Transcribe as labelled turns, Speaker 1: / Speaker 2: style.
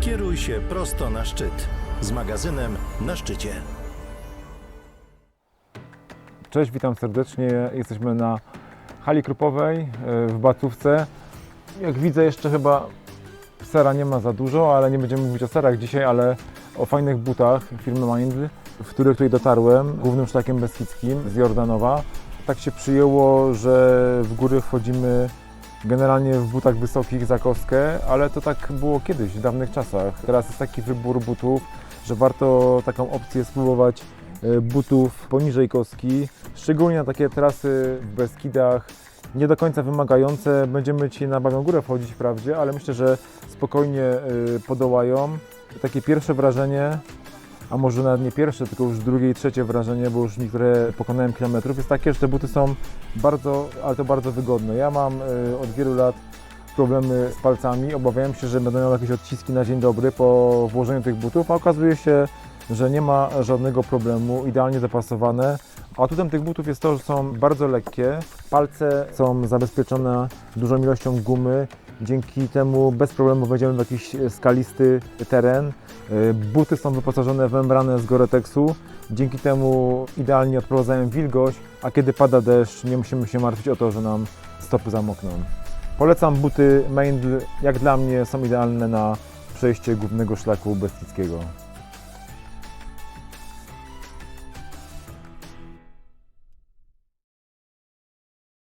Speaker 1: Kieruj się prosto na szczyt z magazynem na szczycie.
Speaker 2: Cześć, witam serdecznie. Jesteśmy na hali krupowej e, w Bacówce. Jak widzę, jeszcze chyba sera nie ma za dużo, ale nie będziemy mówić o serach dzisiaj, ale o fajnych butach firmy Mind, w których tutaj dotarłem, głównym szlakiem beskidzkim z Jordanowa. Tak się przyjęło, że w góry wchodzimy generalnie w butach wysokich za kostkę, ale to tak było kiedyś, w dawnych czasach. Teraz jest taki wybór butów, że warto taką opcję spróbować e, butów poniżej kostki, szczególnie na takie trasy w Beskidach, nie do końca wymagające. Będziemy dzisiaj na Bawią Górę wchodzić wprawdzie, ale myślę, że spokojnie y, podołają. Takie pierwsze wrażenie, a może nawet nie pierwsze, tylko już drugie i trzecie wrażenie, bo już niektóre pokonałem kilometrów, jest takie, że te buty są bardzo, ale to bardzo wygodne. Ja mam y, od wielu lat problemy z palcami, obawiałem się, że miał jakieś odciski na dzień dobry po włożeniu tych butów, a okazuje się, że nie ma żadnego problemu, idealnie dopasowane. A atutem tych butów jest to, że są bardzo lekkie, palce są zabezpieczone dużą ilością gumy, dzięki temu bez problemu wejdziemy w jakiś skalisty teren. Y, Buty są wyposażone w membranę z Goretexu, dzięki temu idealnie odprowadzają wilgoć, a kiedy pada deszcz nie musimy się martwić o to, że nam stopy zamokną. Polecam buty Meindl, jak dla mnie są idealne na przejście głównego szlaku beskidzkiego.